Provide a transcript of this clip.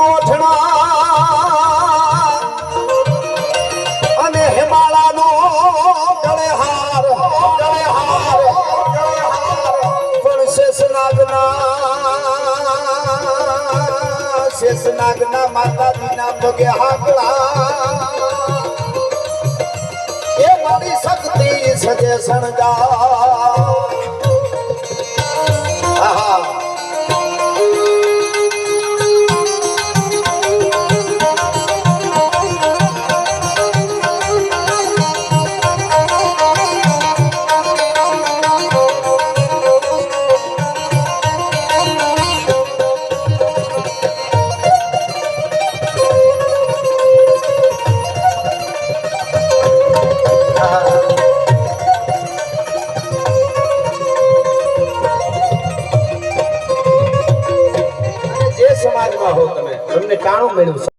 ઓઠણા અને હિમાલયનો ગળે હાર ગળે હાર ગળે હાર પણ શેષનાગના શેષનાગના માતાજીના પગે હાકડા એ મારી શક્તિ સજે સણજા સમાજમાં હો તમે. તમને ટાણું મળ્યું